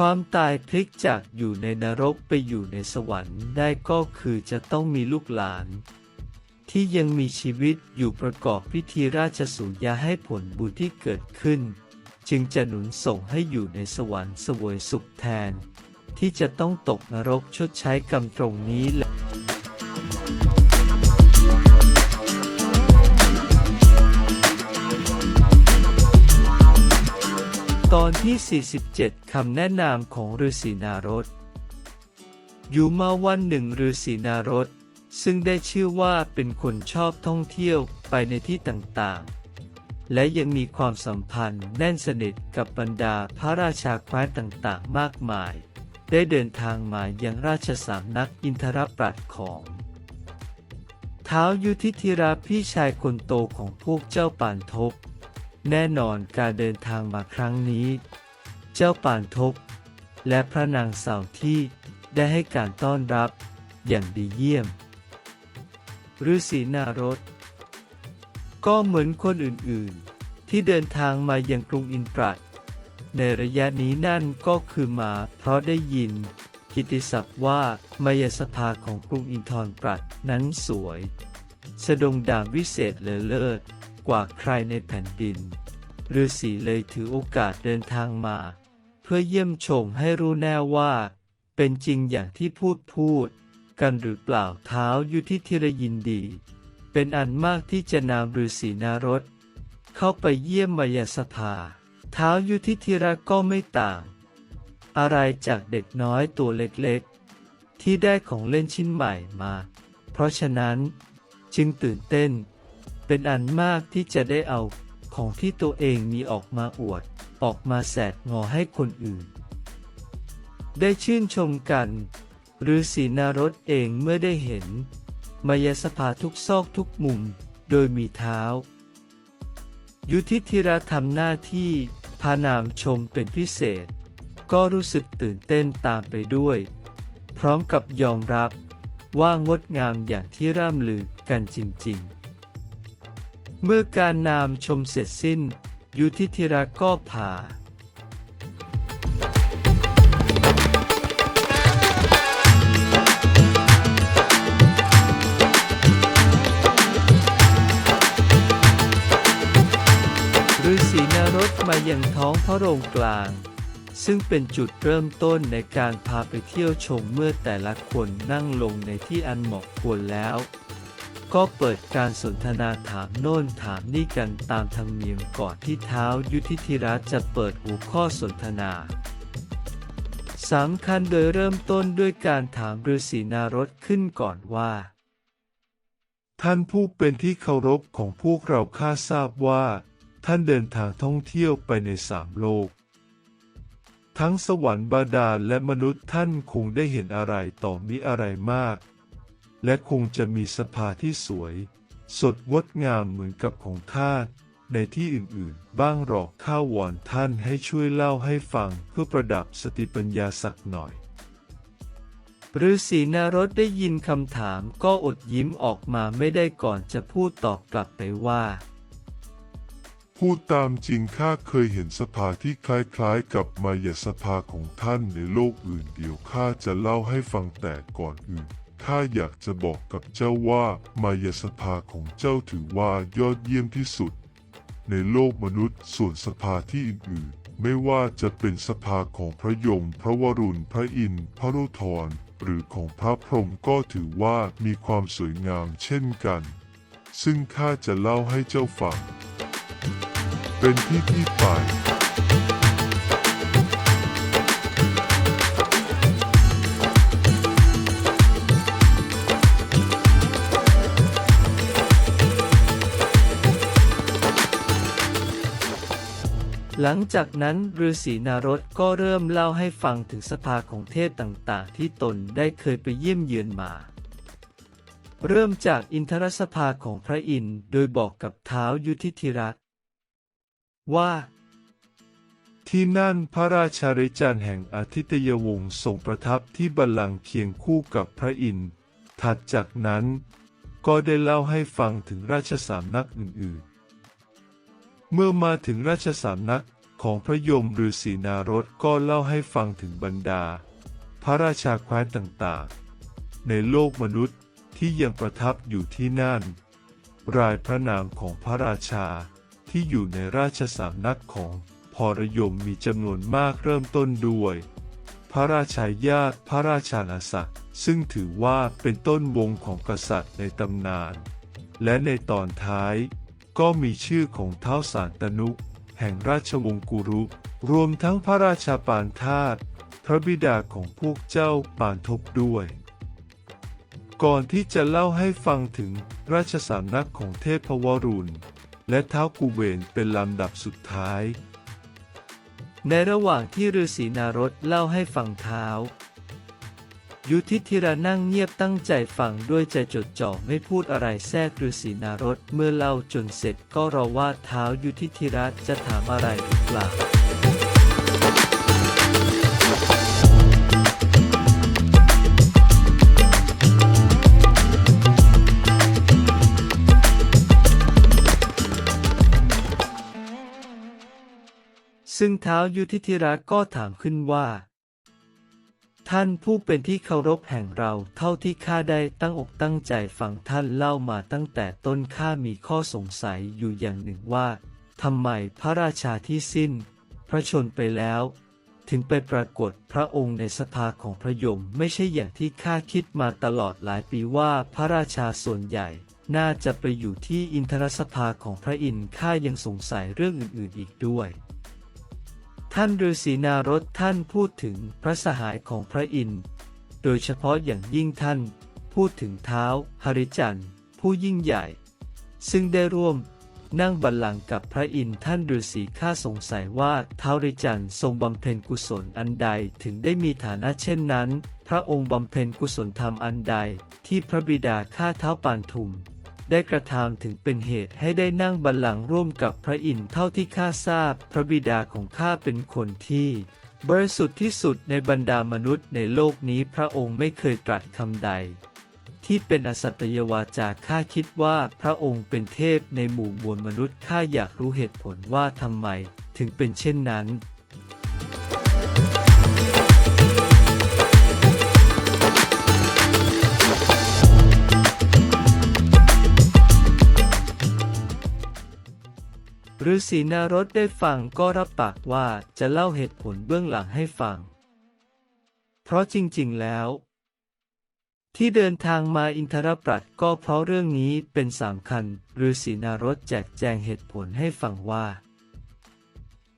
ความตายพลิกจากอยู่ในนรกไปอยู่ในสวรรค์ได้ก็คือจะต้องมีลูกหลาน ที่ยังมีชีวิตอยู่ประกอบพิธีราชสุญาให้ผลบุญที่เกิดขึ้น จึงจะหนุนส่งให้อยู่ในสวรรค์สวยสุขแทน ที่จะต้องตกนรกชดใช้กรรมตรงนี้แหละ อนที่ 47 คำแนะนำของฤาษีนารถอยู่มาวันหนึ่งฤาษีนารถซึ่งได้ชื่อว่าเป็นคนชอบท่องเที่ยวไปในที่ต่างๆ และยังมีความสัมพันธ์แน่นสนิทกับบรรดาพระราชาแคว้นต่างๆ มากมาย ได้เดินทางมายังราชสำนักอินทรปรัตน์ของท้าวยุทธิธิราพี่ชายคนโตของพวกเจ้าป่านทบ แน่นอนการเดินทางมาครั้งนี้ เจ้าป่านทบ และพระนางสาวที่ได้ให้การต้อนรับอย่างดีเยี่ยมฤาษีนารถก็เหมือนคนอื่นๆ ที่เดินทางมายังกรุงอินทรัตในระยะนี้นั่นก็คือมาเพราะได้ยินกิติศัพท์ว่ามายสภาของกรุงอินทรปรัตนั้นสวยสะดงดามวิเศษเลอเลิศกว่าใครในแผ่นดิน ฤาษีเลยถือโอกาสเดินทางมา เพื่อเยี่ยมชมให้รู้แน่ว่า เป็นจริงอย่างที่พูดพูด กันหรือเปล่าเท้าอยุทธิธิรยินดี เป็นอันมากที่จะนำฤาษีนารถเข้าไปเยี่ยมมายสภาเท้ายุทธิธิระก็ไม่ต่าง อะไรจากเด็กน้อยตัวเล็กๆ ที่ได้ของเล่นชิ้นใหม่มา เพราะฉะนั้นจึงตื่นเต้น เป็นอันมากที่จะได้เอา ของที่ตัวเองมีออกมาอวด ออกมาแสดงอให้คนอื่น ได้ชื่นชมกัน หรือศีนารสเองเมื่อได้เห็น มายสภาทุกซอกทุกมุม โดยมีเท้า ยุทธิธิราทำหน้าที่พานามชมเป็นพิเศษ ก็รู้สึกตื่นเต้นตามไปด้วย พร้อมกับยอมรับว่างดงามอย่างที่ร่ำลือกันจริง ๆ เมื่อการนามชมเสร็จสิ้น ยุทธิธิราก็พาฤาษีนรสมายังท้องพระโรงกลาง ซึ่งเป็นจุดเริ่มต้นในการพาไปเที่ยวชมเมื่อแต่ละคนนั่งลงในที่อันเหมาะควรแล้ว ก็เปิดการสนทนาถามโน่นถามนี่กันตามธรรมเนียมก่อนที่เท้ายุทธิธิรัตจะเปิดหัวข้อสนทนาสำคัญโดยเริ่มต้นด้วยการถามฤาษีนารสขึ้นก่อนว่า ท่านผู้เป็นที่เคารพของพวกเราข้าทราบว่า ท่านเดินทางท่องเที่ยวไปในสามโลก ทั้งสวรรค์บาดาลและมนุษย์ท่านคงได้เห็นอะไรต่อมิอะไรมาก และคงจะมีสภาที่สวย สดงดงามเหมือนกับของข้าในที่อื่นๆ บ้างหรอกข้าววอนท่านให้ช่วยเล่าให้ฟังเพื่อประดับสติปัญญาสักหน่อยฤาษีนารสได้ยินคำถามก็อดยิ้มออกมาไม่ได้ก่อนจะพูดตอบกลับไปว่า พูดตามจริงข้าเคยเห็นสภาที่คล้ายๆ กับมายาสภาของท่านในโลกอื่นเดียวข้าจะเล่าให้ฟังแต่ก่อนอื่น ข้าอยากจะบอกกับเจ้าว่ามายาสภาของเจ้าถือว่ายอดเยี่ยมที่สุด ในโลกมนุษย์ส่วนสภาที่อื่นๆ ไม่ว่าจะเป็นสภาของพระยม พระวรุณ พระอินทร์ พระรุทรหรือของพระพรหมก็ถือว่ามีความสวยงามเช่นกัน ซึ่งข้าจะเล่าให้เจ้าฟัง เป็นที่ที่ไป หลังจากนั้นฤาษีนารสก็เริ่มเล่าให้ฟังถึงสภาของเทพต่างๆ ที่ตนได้เคยไปเยี่ยมเยือนมา เริ่มจากอินทรสภาของพระอินทร์โดยบอกกับเท้ายุทธิธิรัตว่า ที่นั่นพระราชาริจันแห่งอาทิตยวงศ์ทรงประทับที่บัลลังก์เคียงคู่กับพระอินทร์ถัดจากนั้น ก็ได้เล่าให้ฟังถึงราชสำนักอื่นๆ เมื่อมาถึงราชสำนักของพระยมฤาษีนารถก็เล่าให้ฟังถึงบรรดา พระราชาแคว้นต่างๆ ในโลกมนุษย์ที่ยังประทับอยู่ที่นั่น รายพระนามของพระราชาที่อยู่ในราชสำนักของพรยมมีจำนวนมากเริ่มต้นด้วย พระราชายาตพระราชาณาศักดิ์ซึ่งถือว่าเป็นต้นวงของกษัตริย์ในตำนาน และในตอนท้าย ก็มีชื่อของเท้าสารตนุ แห่งราชวงศ์กุรุ รวมทั้งพระราชาปานธาตุพระบิดาของพวกเจ้าปานทบด้วย ก่อนที่จะเล่าให้ฟังถึงราชสำนักของเทพวรุณ และเท้ากุเวนเป็นลำดับสุดท้าย ในระหว่างที่ฤาษีนารถเล่าให้ฟังเท้า ยุทธิธิรานั่งเงียบตั้งใจฟังด้วยใจจดจ่อไม่พูดอะไรแทรกฤาษีนารถเมื่อเล่าจนเสร็จก็รอว่าเท้ายุทธิธิราจะถามอะไรหรือเปล่าซึ่งเท้ายุทธิธิราก็ถามขึ้นว่า ท่านผู้เป็นที่เคารพแห่งเราเท่าที่ข้าได้ตั้งอกตั้งใจฟังท่านเล่ามาตั้งแต่ต้นข้ามีข้อสงสัยอยู่อย่างหนึ่งว่าทำไมพระราชาที่สิ้น พระชนไปแล้ว ถึงไปปรากฏพระองค์ในสภาของพระยมไม่ใช่อย่างที่ข้าคิดมาตลอดหลายปีว่าพระราชาส่วนใหญ่ น่าจะไปอยู่ที่อินทรสภาของพระอินทร์ข้ายังสงสัยเรื่องอื่นๆอีกด้วย ท่านฤาษีนารถท่านพูดถึงพระสหายของพระอินทร์ โดยเฉพาะอย่างยิ่งท่านพูดถึงเท้าหริจันทร์ผู้ยิ่งใหญ่ ซึ่งได้ร่วมนั่งบัลลังก์กับพระอินทร์ท่านฤาษีข้าสงสัยว่าเท้าริจันทร์ทรงบำเพ็ญกุศลอันใดถึงได้มีฐานะเช่นนั้น พระองค์บำเพ็ญกุศลธรรมอันใดที่พระบิดาข้าเท้าปานทุม ได้กระทำถึงเป็นเหตุให้ได้นั่งบัลลังก์ร่วมกับพระอินทร์เท่าที่ข้าทราบ พระบิดาของข้าเป็นคนที่บริสุทธิ์ที่สุดในบรรดามนุษย์ในโลกนี้พระองค์ไม่เคยตรัสคำใด ที่เป็นอสัตยวาจาข้าคิดว่าพระองค์เป็นเทพในหมู่มวลมนุษย์ข้าอยากรู้เหตุผลว่าทำไม ถึงเป็นเช่นนั้น ฤาษีนารถได้ฟังก็รับปากว่าจะเล่าเหตุผลเบื้องหลังให้ฟัง เพราะจริงๆแล้ว ที่เดินทางมาอินทรปรัตก็เพราะเรื่องนี้เป็นสำคัญฤาษีนารถแจกแจงเหตุผลให้ฟังว่า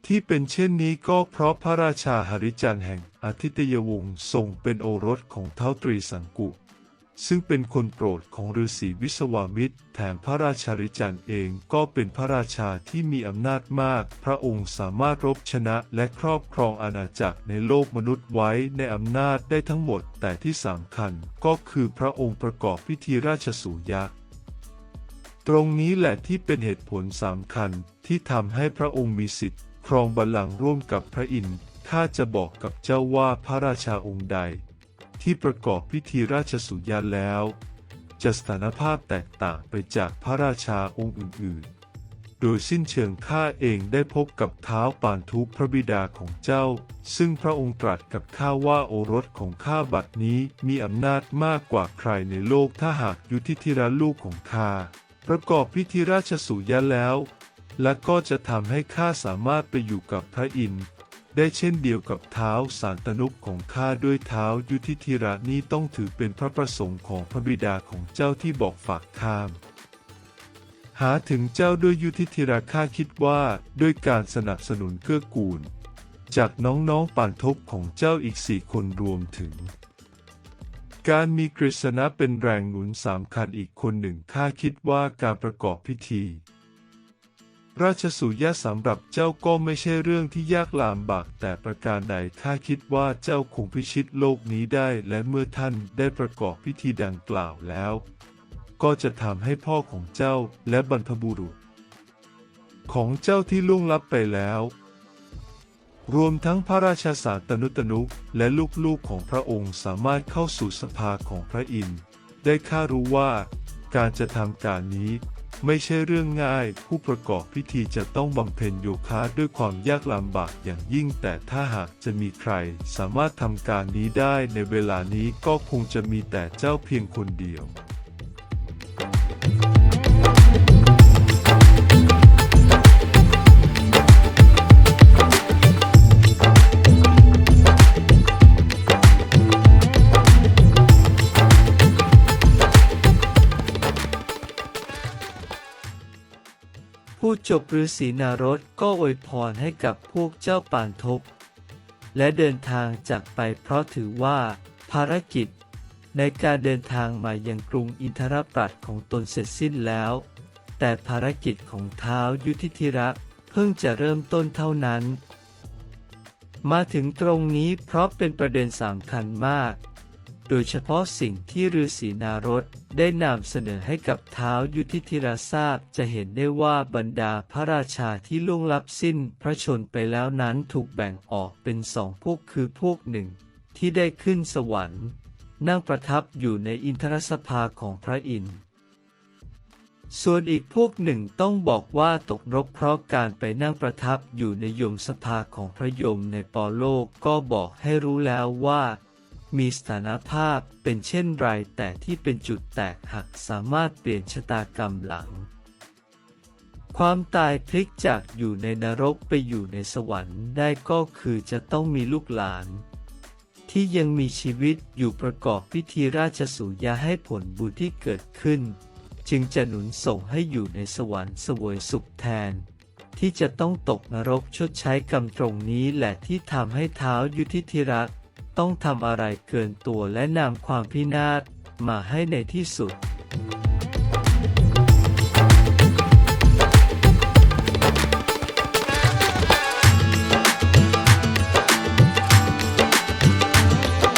ที่เป็นเช่นนี้ก็เพราะพระราชาหริจันทร์แห่งอาทิตยวงศ์ทรงเป็นโอรสของเท้าตรีสังกุ ซึ่งเป็นคนโปรดของฤาษีวิศวามิตร แถมพระราชาริจันทร์เองก็เป็นพระราชาที่มีอำนาจมาก พระองค์สามารถรบชนะและครอบครองอาณาจักรในโลกมนุษย์ไว้ในอำนาจได้ทั้งหมด แต่ที่สำคัญก็คือพระองค์ประกอบพิธีราชสูยะตรงนี้แหละที่เป็นเหตุผลสำคัญที่ทำให้พระองค์มีสิทธิ์ ครองบัลลังก์ร่วมกับพระอินทร์ข้าจะบอกกับเจ้าว่าพระราชาองค์ใด ที่ประกอบพิธีราชสุญญาแล้ว จะสถานภาพแตกต่างไปจากพระราชาองค์อื่นๆ โดยสิ้นเชิงข้าเองได้พบกับเท้าปานทุพระบิดาของเจ้า ซึ่งพระองค์ตรัสกับข้าว่าโอรสของข้าบัดนี้มีอำนาจมากกว่าใครในโลกถ้าหากยุทธิธิราลูกของข้าประกอบพิธีราชสุญญาแล้ว และก็จะทำให้ข้าสามารถไปอยู่กับพระอินทร์ ได้เช่นเดียวกับเท้าสารตนุกของข้าด้วยเท้ายุทธิธิระนี้ต้องถือเป็นพระประสงค์ของพระบิดาของเจ้าที่บอกฝากข้าม หาถึงเจ้าด้วยยุทธิธิราข้าคิดว่าด้วยการสนับสนุนเกื้อกูล จากน้องๆป่านทบของเจ้าอีกสี่คนรวมถึง การมีกฤษณะเป็นแรงหนุนสามคัญอีกคนหนึ่งข้าคิดว่าการประกอบพิธี ราชสุญญาสำหรับเจ้าก็ไม่ใช่เรื่องที่ยากลำบากแต่ประการใดข้าคิดว่าเจ้าคงพิชิตโลกนี้ได้ และเมื่อท่านได้ประกอบพิธีดังกล่าวแล้ว ก็จะทำให้พ่อของเจ้าและบรรพบุรุษ ของเจ้าที่ล่วงลับไปแล้ว รวมทั้งพระราชาสารตนุตนุและลูกๆของพระองค์สามารถเข้าสู่สภาของพระอินทร์ได้ข้ารู้ว่าการจะทำการนี้ ไม่ใช่เรื่องง่าย ผู้ประกอบพิธีจะต้องบำเพ็ญโยคะด้วยความยากลำบากอย่างยิ่ง แต่ถ้าหากจะมีใคร สามารถทำการนี้ได้ในเวลานี้ก็คงจะมีแต่เจ้าเพียงคนเดียว จบฤาษีนารถก็อวยพรให้กับพวกเจ้าปานทบและเดินทางจากไปเพราะถือว่า ภารกิจ ในการเดินทางมายังกรุงอินทรปรัตของตนเสร็จสิ้นแล้ว แต่ภารกิจของเท้าวยุทธิธิรักเพิ่งจะเริ่มต้นเท่านั้น มาถึงตรงนี้เพราะเป็นประเด็นสำคัญมาก โดยเฉพาะสิ่งที่ฤาษีนารถได้นำเสนอให้กับเท้าวยุทธิธิราทราบจะเห็นได้ว่าบรรดาพระราชาที่ล่วงลับสิ้นพระชนไปแล้วนั้นถูกแบ่งออกเป็นสองพวกคือพวกหนึ่ง ที่ได้ขึ้นสวรรค์ นั่งประทับอยู่ในอินทรสภาของพระอินทร์ส่วนอีกพวกหนึ่งต้องบอกว่าตกนรกเพราะการไปนั่งประทับอยู่ในยมสภาของพระยมในปอโลกก็บอกให้รู้แล้วว่า มีสถานภาพเป็นเช่นไรแต่ที่เป็นจุดแตกหักสามารถเปลี่ยนชะตากรรมหลัง ความตายพลิกจากอยู่ในนรกไปอยู่ในสวรรค์ได้ก็คือจะต้องมีลูกหลาน ที่ยังมีชีวิตอยู่ประกอบพิธีราชสูยาให้ผลบุญที่เกิดขึ้น จึงจะหนุนส่งให้อยู่ในสวรรค์สวยสุขแทนที่จะต้องตกนรกชดใช้กรรมตรงนี้แหละที่ทำให้เท้ายุทธิธิรัก ต้องทำอะไรเกินตัวและนำความพินาศมาให้ในที่สุด